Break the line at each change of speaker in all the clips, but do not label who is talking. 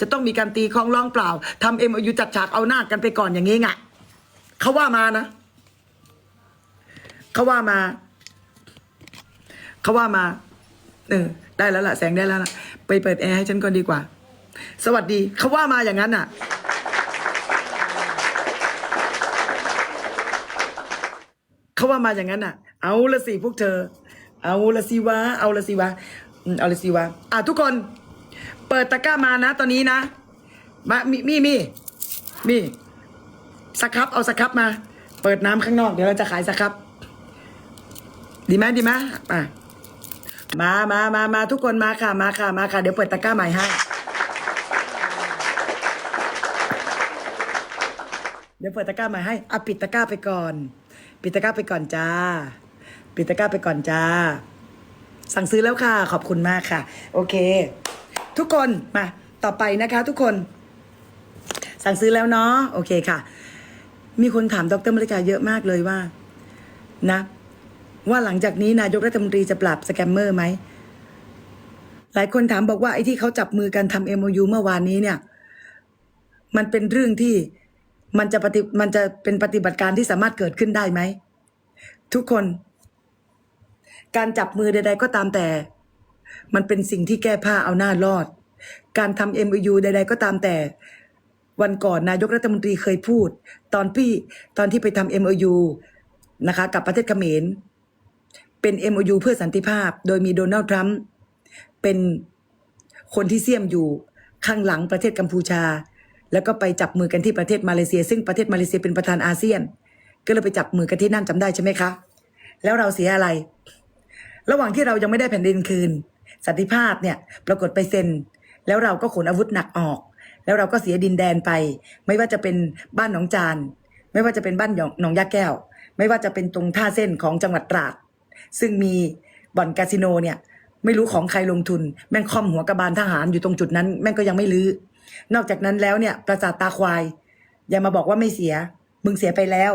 จะต้องมีการตีคล้องร้องเปล่าทำเอ็มยูจัดฉากเอาหน้ากันไปก่อนอย่างงี้ไงเขาว่ามานะเขาว่ามาเขาว่ามาเออได้แล้วล่ะแสงได้แล้วล่ะไปเปิดแอร์ให้ฉันก่อนดีกว่า สวัสดีเขาว่ามาอย่างนั้นอะเขาว่ามาอย่างนั้นอะ เอาละสิพวกเธอ เอาละสิวะเอาละสิวะเอาละสิวะอะทุกคน เปิดตะกร้ามานะ ตอนนี้นะ มามีมีมีมีสครับเอาสครับมา เปิดน้ำข้างนอกเดี๋ยวเราจะขายสครับ ดีไหมดีไหมอะมามามามาทุกคนมาค่ะมาค่ะมาค่ะ เดี๋ยวเปิดตะกร้าใหม่ให้เดี๋ยวเปิดตะกร้าใหม่ให้อะปิดตะกร้าไปก่อน ปิดตะกร้าไปก่อนจ้า ปิดตะกร้าไปก่อนจ้า สั่งซื้อแล้วค่ะ ขอบคุณมากค่ะ โอเค ทุกคนมาต่อไปนะคะทุกคน สั่งซื้อแล้วเนาะโอเคค่ะ มีคนถามดรมริกาเยอะมากเลยว่านะ ว่าหลังจากนี้นายกรัฐมนตรีจะปราบสแกมเมอร์ไหมหลายคนถามบอกว่าไอ้ที่เขาจับมือกันทำ MOU เมื่อวานนี้เนี่ย มันเป็นเรื่องที่มันจะปฏิมันจะเป็นปฏิบัติการที่สามารถเกิดขึ้นได้ไหม ทุกคน การจับมือใด ๆ ก็ตามแต่ มันเป็นสิ่งที่แก้ผ้าเอาหน้ารอด การทำ MOU ใด ๆ ก็ตามแต่ วันก่อนนายกรัฐมนตรีเคยพูด ตอนพี่ตอนที่ไปทำ MOU นะคะกับประเทศเขมร เป็น MOU เพื่อสันติภาพ โดยมีโดนัลด์ทรัมป์เป็นคนที่เสี่ยมอยู่ข้างหลังประเทศกัมพูชา แล้วก็ไปจับมือกันที่ประเทศมาเลเซีย ซึ่งประเทศมาเลเซียเป็นประธานอาเซียน ก็เลยไปจับมือกันที่นั่นจำได้ใช่ไหมคะ แล้วเราเสียอะไร ระหว่างที่เรายังไม่ได้แผ่นดินคืน สันติภาพเนี่ยปรากฏไปเซ็น แล้วเราก็ขนอาวุธหนักออก แล้วเราก็เสียดินแดนไป ไม่ว่าจะเป็นบ้านหนองจาน ไม่ว่าจะเป็นบ้านหนองยาแก้ว ไม่ว่าจะเป็นตรงท่าเส้นของจังหวัดตราด ซึ่งมีบ่อนคาสิโนเนี่ยไม่รู้ของใครลงทุน แม่งค่อมหัวกระบาลทหารอยู่ตรงจุดนั้น แม่งก็ยังไม่ลื้อ นอกจากนั้นแล้วเนี่ยปราสาทตาควาย อย่ามาบอกว่าไม่เสีย มึงเสียไปแล้ว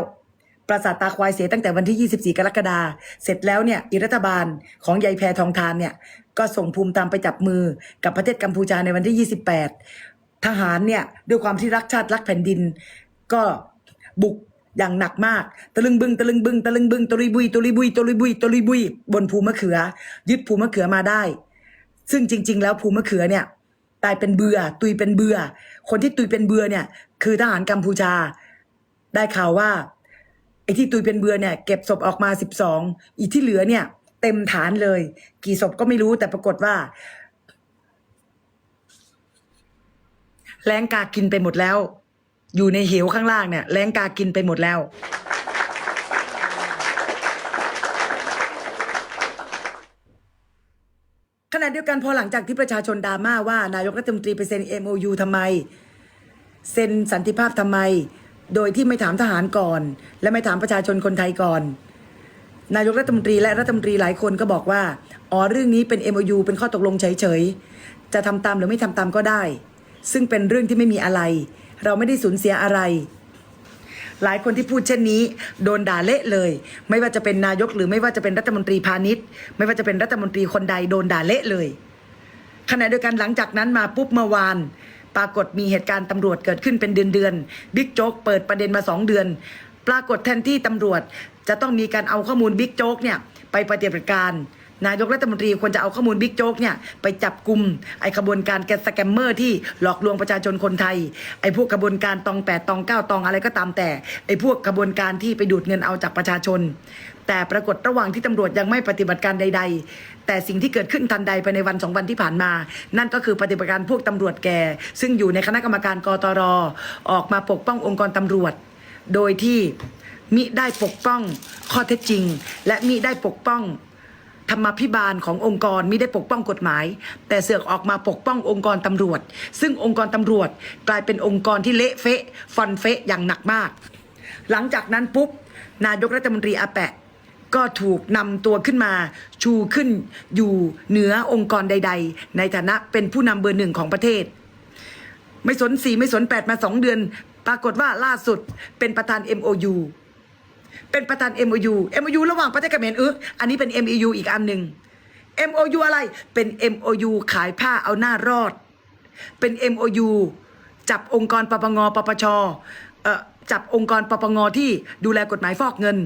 ปราสาทตาควายเสียตั้งแต่วันที่ 24 กรกฎาเสร็จแล้วเนี่ยอิรัฐบาลของยายแพรทองทานเนี่ย ก็ส่งภูมิตามไปจับมือกับประเทศกัมพูชาในวันที่ 28 ทหารเนี่ยด้วยความที่รักชาติรักแผ่นดิน ก็บุกอย่างหนักมากตะลึงบึงตะลึงบึงตะลึงบึงตะลุยบุยตะลุยบุยตะลุยบุยตะลุยบุยบนภูมะเขือ ยึดภูมะเขือมาได้ ซึ่งจริง ๆ แล้วภูมะเขือเนี่ยตายเป็นเบือ ตุยเป็นเบือ คนที่ตุยเป็นเบือเนี่ย คือทหารกัมพูชา ได้ข่าวว่าไอ้ที่ตุยเป็นเบือเนี่ย เก็บศพออกมาสิบสองอีกที่เหลือเนี่ย เต็มฐานเลย กี่ศพก็ไม่รู้แต่ปรากฏว่า แรงกากินไปหมดแล้ว อยู่ในเหวข้างล่างเนี่ยแรงกากินไปหมดแล้วขณะเดียวกันพอหลังจากที่ประชาชนดราม่าว่านายกรัฐมนตรีไปเซ็น MOU ทำไม เซ็นสันติภาพทำไม โดยที่ไม่ถามทหารก่อน และไม่ถามประชาชนคนไทยก่อน นายกรัฐมนตรีและรัฐมนตรีหลายคนก็บอกว่า อ๋อเรื่องนี้เป็น MOU เป็นข้อตกลงเฉยๆ จะทำตามหรือไม่ทำตามก็ได้ ซึ่งเป็นเรื่องที่ไม่มีอะไร เราไม่ได้สูญเสียอะไร หลายคนที่พูดเช่นนี้ โดนด่าเละเลย ไม่ว่าจะเป็นนายกหรือไม่ว่าจะเป็นรัฐมนตรีพาณิชย์ ไม่ว่าจะเป็นรัฐมนตรีคนใดโดนด่าเละเลยขณะเดียวกันหลังจากนั้นมาปุ๊บเมื่อวาน ปรากฏมีเหตุการณ์ตำรวจเกิดขึ้นเป็นเดือนๆบิ๊กโจ๊กเปิดประเด็นมาสองเดือน ปรากฏแทนที่ตำรวจจะต้องมีการเอาข้อมูลบิ๊กโจ๊กเนี่ยไปปฏิบัติการนายกรัฐมนตรีควรจะเอาข้อมูลบิ๊กโจ๊กเนี่ยไปจับกลุ่มไอ้ขบวนการแกสแกมเมอร์ที่หลอกลวงประชาชนคนไทย ไอ้พวกขบวนการตองแปดตองเก้าตองอะไรก็ตามแต่ ไอ้พวกขบวนการที่ไปดูดเงินเอาจากประชาชน แต่ปรากฏระหว่างที่ตำรวจยังไม่ปฏิบัติการใด ๆ แต่สิ่งที่เกิดขึ้นทันใดภายในวันสองวันที่ผ่านมา นั่นก็คือปฏิบัติการพวกตำรวจแก่ ซึ่งอยู่ในคณะกรรมการกตรออกมาปกป้ององค์กรตำรวจ โดยที่มิได้ปกป้องข้อเท็จจริง และมิได้ปกป้องธรรมาภิบาลขององค์กรมิได้ปกป้องกฎหมาย แต่เสือกออกมาปกป้ององค์กรตำรวจ ซึ่งองค์กรตำรวจกลายเป็นองค์กรที่เละเฟะฟันเฟะอย่างหนักมาก หลังจากนั้นปุ๊บนายกรัฐมนตรีอาแปะ ก็ถูกนำตัวขึ้นมาชูขึ้นอยู่เหนือองค์กรใด ๆ ในฐานะเป็นผู้นำเบอร์หนึ่งของประเทศ ไม่สนสี่ไม่สนแปดมาสองเดือน ปรากฏว่าล่าสุดเป็นประธาน MOU เป็นประธาน MOU MOU ระหว่างประเทศเขมรเอออันนี้เป็น MOU อีกอันหนึ่ง MOU อะไรเป็น MOU ขายผ้าเอาหน้ารอด เป็น MOU จับองค์กรปปงปปชเอ่อจับองค์กรปปงที่ดูแลกฎหมายฟอกเงิน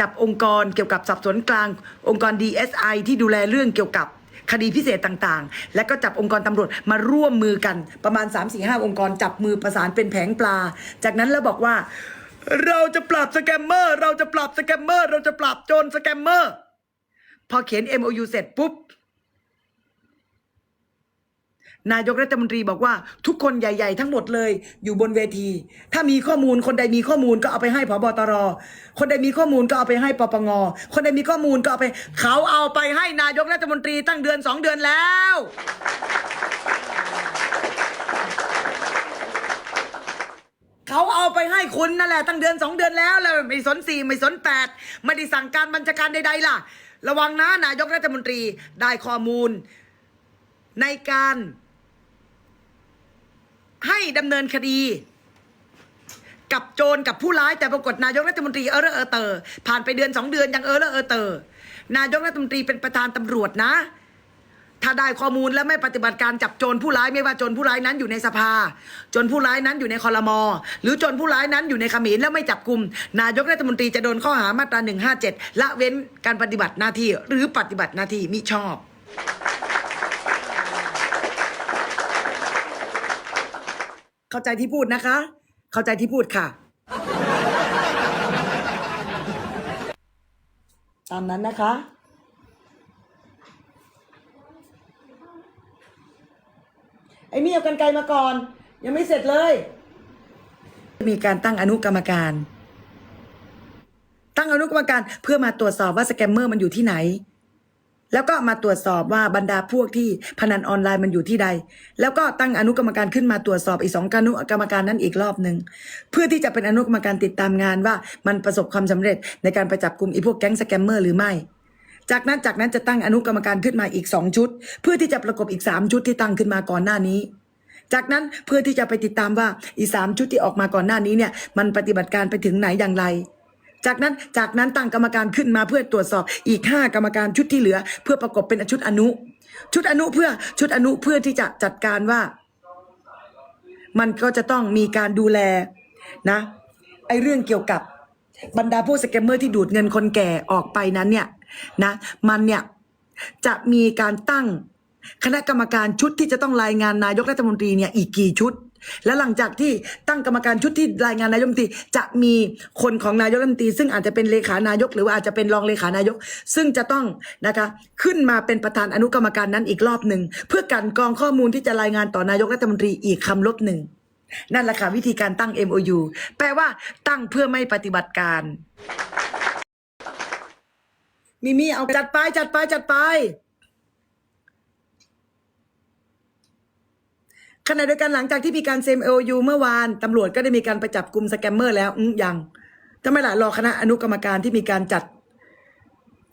จับองค์กรเกี่ยวกับสอบสวนกลาง องค์กร DSI ที่ดูแลเรื่องเกี่ยวกับ คดีพิเศษต่างๆ และก็จับองค์กรตำรวจมาร่วมมือกันประมาณ 3-4-5 องค์กรจับมือประสานเป็นแผงปลา จากนั้นแล้วบอกว่า เราจะปราบสแกมเมอร์ เราจะปราบสแกมเมอร์ เราจะปราบโจรสแกมเมอร์ พอเขียน MOU เสร็จปุ๊บ นายกรัฐมนตรีบอกว่าทุกคนใหญ่ ๆ ทั้งหมดเลย อยู่บนเวที ถ้ามีข้อมูลคนใดมีข้อมูลก็เอาไปให้พบตร คนใดมีข้อมูลก็เอาไปให้ปปงคนใดมีข้อมูลก็เอาไป เขาเอาไปให้นายกรัฐมนตรีตั้งเดือนสองเดือนแล้ว เขาเอาไปให้คุณนั่นแหละตั้งเดือนสองเดือนแล้วเลยไม่สนสี่ไม่สนแปดไม่ได้สั่งการบัญชาการใดๆล่ะ ระวังนะนายกรัฐมนตรีได้ข้อมูลในการ ให้ดำเนินคดี กับโจรกับผู้ร้ายแต่ปรากฏนายกรัฐมนตรีเออเอเออเตอร์ผ่านไปเดือนสองเดือนยังเออเอเออเตอร์นายกรัฐมนตรีเป็นประธานตำรวจนะ ถ้าได้ข้อมูลและไม่ปฏิบัติการจับโจรผู้ร้ายไม่ว่าโจรผู้ร้ายนั้นอยู่ในสภาโจรผู้ร้ายนั้นอยู่ในคอรมอหรือโจรผู้ร้ายนั้นอยู่ในขมรแล้วไม่จับกลุ่มนายกรัฐมนตรีจะโดนข้อหามาตรา157ละเว้นการปฏิบัติหน้าที่หรือปฏิบัติหน้าที่มิชอบ เข้าใจที่พูดนะคะ เข้าใจที่พูดค่ะ ตามนั้นนะคะ ไอ้มี่เอากันไกลมาก่อน ยังไม่เสร็จเลย มีการตั้งอนุกรรมการ ตั้งอนุกรรมการเพื่อมาตรวจสอบว่าสแกมเมอร์มันอยู่ที่ไหน แล้วก็มาตรวจสอบว่าบรรดาพวกที่พนันออนไลน์มันอยู่ที่ใด แล้วก็ตั้งอนุกรรมการขึ้นมาตรวจสอบอีกสองอนุกรรมการนั้นอีกรอบหนึ่งเพื่อที่จะเป็นอนุกรรมการติดตามงานว่ามันประสบความสำเร็จในการไปจับกลุ่มอ้พวกแก๊งสแกมเมอร์หรือไม่ จากนั้นจากนั้นจะตั้งอนุกรรมการขึ้นมาอีกสองชุด เพื่อที่จะประกบอีกสามชุดที่ตั้งขึ้นมาก่อนหน้านี้จากนั้นเพื่อที่จะไปติดตามว่าอีสามชุดที่ออกมาก่อนหน้านี้เนี่ยมันปฏิบัติการไปถึงไหนอย่างไร จากนั้นจากนั้นตั้งกรรมการขึ้นมาเพื่อตรวจสอบอีกห้ากรรมการชุดที่เหลือ เพื่อประกบเป็นชุดอนุ ชุดอนุเพื่อชุดอนุเพื่อที่จะจัดการว่า มันก็จะต้องมีการดูแลนะไอ้เรื่องเกี่ยวกับบรรดาพวกสแกมเมอร์ที่ดูดเงินคนแก่ออกไปนั้นเนี่ยนะมันเนี่ยจะมีการตั้งคณะกรรมการชุดที่จะต้องรายงานนายกรัฐมนตรีเนี่ยอีกกี่ชุด และหลังจากที่ตั้งกรรมการชุดที่รายงานนายกรัฐมนตรีจะมีคนของนายกรัฐมนตรีซึ่งอาจจะเป็นเลขานายก หรือว่าอาจจะเป็นรองเลขานายก ซึ่งจะต้องนะคะขึ้นมาเป็นประธานอนุกรรมการนั้นอีกรอบหนึ่งเพื่อกันกรองข้อมูลที่จะรายงานต่อนายกรัฐมนตรีอีกคำลบหนึ่งนั่นแหละค่ะวิธีการตั้ง MOU แปลว่าตั้งเพื่อไม่ปฏิบัติการมีมีเอาจัดไปจัดไปจัดไป ขณะเดียวกันหลังจากที่มีการเซ็น MOU เมื่อวานตำรวจก็ได้มีการไปจับกลุ่มสแกมเมอร์แล้วอืมยังทำไมล่ะรอคณะอนุกรรมการที่มีการจัด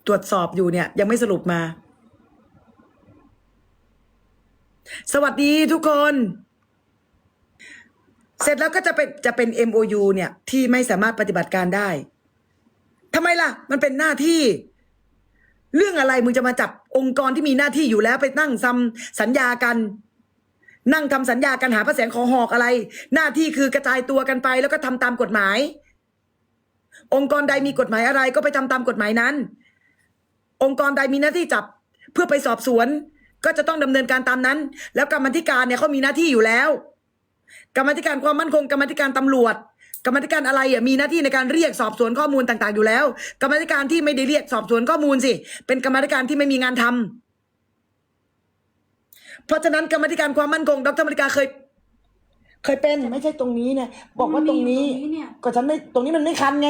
ตรวจสอบอยู่เนี่ย ยังไม่สรุปมา สวัสดีทุกคน เสร็จแล้วก็จะเป็นจะเป็น MOU เนี่ย ที่ไม่สามารถปฏิบัติการได้ทำไมล่ะ มันเป็นหน้าที่ เรื่องอะไรมึงจะมาจับองค์กรที่มีหน้าที่อยู่แล้วไปนั่งซ้ำสัญญากัน นั่งทำสัญญากันหาพระแสงขอหอกอะไร หน้าที่คือกระจายตัวกันไป แล้วก็ทำตามกฎหมาย องค์กรใดมีกฎหมายอะไรก็ไปทำตามกฎหมายนั้น องค์กรใดมีหน้าที่จับเพื่อไปสอบสวน ก็จะต้องดำเนินการตามนั้น แล้วกรรมธิการเนี่ยเขามีหน้าที่อยู่แล้ว กรรมธิการความมั่นคงกรรมธิการตำรวจ กรรมธิการอะไรอะมีหน้าที่ในการเรียกสอบสวนข้อมูลต่างๆ อยู่แล้ว กรรมธิการที่ไม่ได้เรียกสอบสวนข้อมูลสิเป็นกรรมธิการที่ไม่มีงานทำ เพราะฉะนั้นกรรมาธิการความมั่นคงดรมริกาเคย เคยเป็นไม่ใช่ตรงนี้เนี่ยบอกว่าตรงนี้
มันมีตรงนี้เนี่ย
ก็ฉันไม่ตรงนี้มันไม่คันไง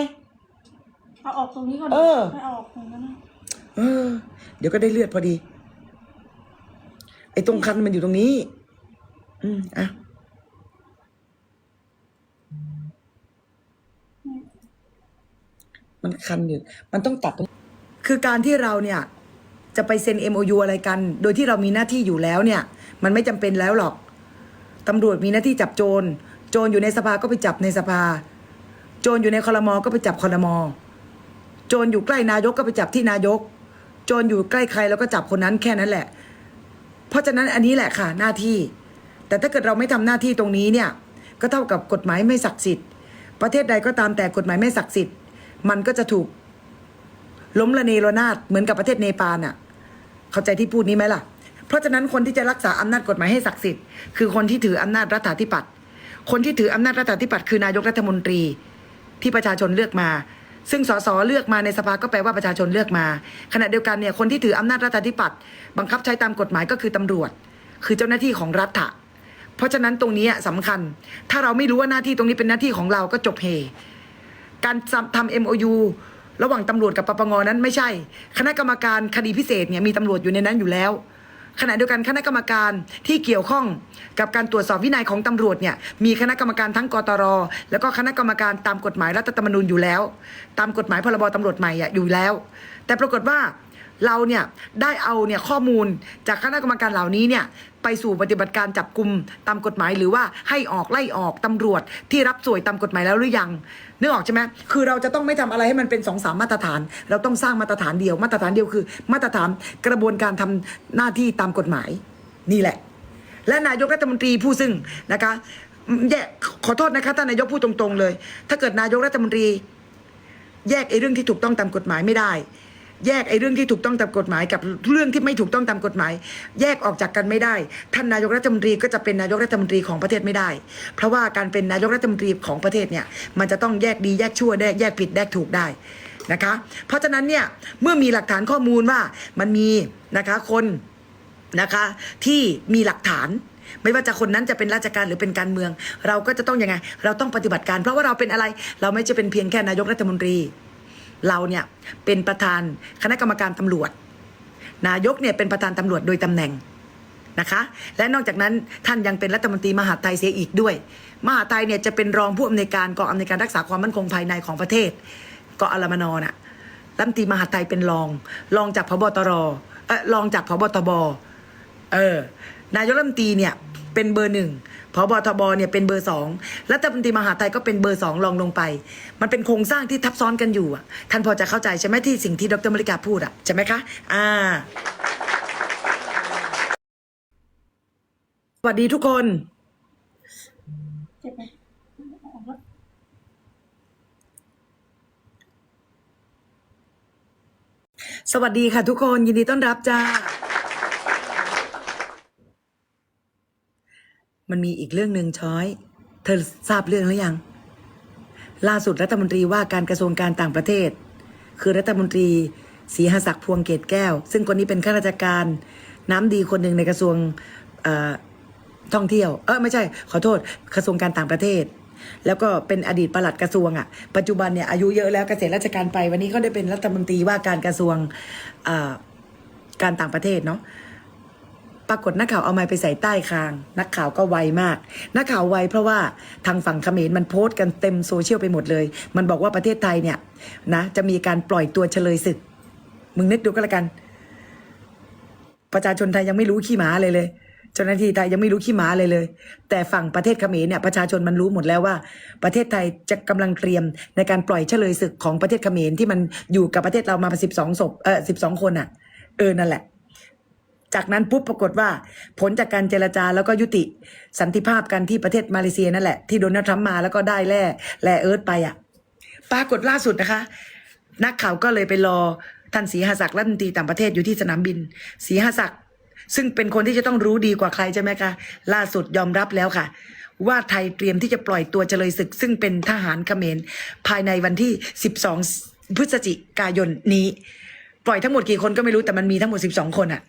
เอาออกตรงนี้ก่อน
เออ
ไม่เอาออกตรงนั้นนะ
เออ เดี๋ยวก็ได้เลือดพอดี ไอ้ตรงคันมันอยู่ตรงนี้ อืมอะมันคันอยู่มันต้องตัดตรงคือการที่เราเนี่ย จะไปเซ็น MOU อะไรกัน โดยที่เรามีหน้าที่อยู่แล้วเนี่ย มันไม่จำเป็นแล้วหรอกตำรวจมีหน้าที่จับโจร โจรอยู่ในสภาก็ไปจับในสภา โจรอยู่ในคอรมอก็ไปจับคอรมอโจรอยู่ใกล้นายกก็ไปจับที่นายก โจรอยู่ใกล้ใครแล้วก็จับคนนั้นแค่นั้นแหละ เพราะฉะนั้นอันนี้แหละค่ะหน้าที่ แต่ถ้าเกิดเราไม่ทำหน้าที่ตรงนี้เนี่ย ก็เท่ากับกฎหมายไม่ศักดิ์สิทธิ์ ประเทศใดก็ตามแต่กฎหมายไม่ศักดิ์สิทธิ์ มันก็จะถูก ล้มละเนรนาดเหมือนกับประเทศเนปาลน่ะ เข้าใจที่พูดนี้ไหมล่ะ เพราะฉะนั้นคนที่จะรักษาอำนาจกฎหมายให้ศักดิ์สิทธิ์คือคนที่ถืออำนาจรัฐาธิปัตย์คนที่ถืออำนาจรัฐาธิปัตย์คือนายกรัฐมนตรี ที่ประชาชนเลือกมา ซึ่งสสเลือกมาในสภาก็แปลว่าประชาชนเลือกมา ขณะเดียวกันเนี่ยคนที่ถืออำนาจรัฐาธิปัตย์บังคับใช้ตามกฎหมายก็คือตำรวจ คือเจ้าหน้าที่ของรัฐะเพราะฉะนั้นตรงนี้สำคัญ ถ้าเราไม่รู้ว่าหน้าที่ตรงนี้เป็นหน้าที่ของเราก็จบเฮการทำ MOU ระหว่างตำรวจกับปปงนั้นไม่ใช่ คณะกรรมการคดีพิเศษเนี่ยมีตำรวจอยู่ในนั้นอยู่แล้ว ขณะเดียวกันคณะกรรมการที่เกี่ยวข้องกับการตรวจสอบวินัยของตำรวจเนี่ยมีคณะกรรมการทั้งกตร แล้วก็คณะกรรมการตามกฎหมายรัฐธรรมนูญอยู่แล้ว ตามกฎหมายพรบตำรวจใหม่อะอยู่แล้ว แต่ปรากฏว่าเราเนี่ยได้เอาเนี่ยข้อมูลจากคณะกรรมการเหล่านี้เนี่ย ไปสู่ปฏิบัติการจับกลุ่มตามกฎหมายหรือว่าให้ออกไล่ออกตำรวจที่รับสวยตามกฎหมายแล้วหรือยังนึกออกใช่ไหมคือเราจะต้องไม่ทำอะไรให้มันเป็นสองสามมาตรฐาน เราต้องสร้างมาตรฐานเดียว มาตรฐานเดียวคือ มาตรฐานกระบวนการทำหน้าที่ตามกฎหมาย นี่แหละ และนายกรัฐมนตรีผู้ซึ่งนะคะแยกขอโทษนะคะท่านนายกพูดตรงๆเลย ถ้าเกิดนายกรัฐมนตรี แยกไอ้เรื่องที่ถูกต้องตามกฎหมายไม่ได้ แยกไอ้เรื่องที่ถูกต้องตามกฎหมาย กับเรื่องที่ไม่ถูกต้องตามกฎหมาย แยกออกจากกันไม่ได้ ท่านนายกรัฐมนตรีก็จะเป็นนายกรัฐมนตรีของประเทศไม่ได้ เพราะว่าการเป็นนายกรัฐมนตรีของประเทศเนี่ยมันจะต้องแยกดีแยกชั่วได้แยกผิดแยกถูกได้นะคะ เพราะฉะนั้นเนี่ยเมื่อมีหลักฐานข้อมูลว่ามันมีนะคะคนนะคะที่มีหลักฐานไม่ว่าจะคนนั้นจะเป็นราชการหรือเป็นการเมือง เราก็จะต้องยังไง เราต้องปฏิบัติการ เพราะว่าเราเป็นอะไร เราไม่จะเป็นเพียงแค่นายกรัฐมนตรี เราเนี่ยเป็นประธานคณะกรรมการตำรวจ นายกเนี่ยเป็นประธานตำรวจโดยตำแหน่งนะคะ และนอกจากนั้นท่านยังเป็นรัฐมนตรีมหาดไทยเสียอีกด้วย มหาดไทยเนี่ยจะเป็นรองผู้อำนวยการกองอำนวยการรักษาความมั่นคงภายในของประเทศกอรมนน่ะรัฐมนตรีมหาดไทยเป็นรอง รองจากพบตรเออรองจากพบตบเออนายกรัฐมนตรีเนี่ยเป็นเบอร์หนึ่ง พบทบเนี่ยเป็นเบอร์สองรัฐมนตรีมหาไทยก็เป็นเบอร์สองรองลงไป มันเป็นโครงสร้างที่ทับซ้อนกันอยู่อะท่านพอจะเข้าใจใช่ไหมที่สิ่งที่ดรมริกาพูดอะใช่ไหมคะอ่าสวัสดีทุกคนสวัสดีค่ะทุกคนยินดีต้อนรับจ้า มันมีอีกเรื่องหนึ่งช้อย เธอทราบเรื่องหรือยัง ล่าสุดรัฐมนตรีว่าการกระทรวงการต่างประเทศ คือรัฐมนตรีศรีหศักดิ์พวงเกตแก้ว ซึ่งคนนี้เป็นข้าราชการน้ำดีคนหนึ่งในกระทรวงท่องเที่ยว เออไม่ใช่ ขอโทษ กระทรวงการต่างประเทศ แล้วก็เป็นอดีตประหลัดกระทรวงอะ่ะ ปัจจุบันเนี่ยอายุเยอะแล้วเกษียณราชการไป วันนี้เขาได้เป็นรัฐมนตรีว่าการกระทรวงการต่างประเทศเนาะ ปรากฏนักข่าวเอาไม้ไปใส่ใต้คาง นักข่าวก็ไวมาก นักข่าวไวเพราะว่าทางฝั่งเขมรมันโพสต์กันเต็มโซเชียลไปหมดเลย มันบอกว่าประเทศไทยเนี่ยนะจะมีการปล่อยตัวเฉลยศึก มึงนึกดูก็แล้วกัน ประชาชนไทยยังไม่รู้ขี้หมาเลยเลยเจ้าหน้าที่ไทยยังไม่รู้ขี้หมาเลยเลย แต่ฝั่งประเทศเขมรเนี่ยประชาชนมันรู้หมดแล้วว่า ประเทศไทยจะกำลังเตรียมในการปล่อยเฉลยศึกของประเทศเขมรที่มันอยู่กับประเทศเรามาสิบสองศพเออสิบสองคนอะ เออนั่นแหละ จากนั้นปุ๊บปรากฏว่า ผลจากการเจรจาแล้วก็ยุติสันติภาพกันที่ประเทศมาเลเซียนั่นแหละที่โดนัลด์ทรัมป์มาแล้วก็ได้แร่แร่เอิร์ธไปอะ ปรากฏล่าสุดนะคะ นักข่าวก็เลยไปรอท่านศรีหศักดิ์รัฐมนตรีต่างประเทศอยู่ที่สนามบินศรีหศักดิ์ซึ่งเป็นคนที่จะต้องรู้ดีกว่าใครใช่ไหมคะล่าสุดยอมรับแล้วค่ะ ว่าไทยเตรียมที่จะปล่อยตัวเจริญศึก ซึ่งเป็นทหารเขมรภายในวันที่ 12 พฤศจิกายนนี้ ปล่อยทั้งหมดกี่คนก็ไม่รู้แต่มันมีทั้งหมด 12 คนอะ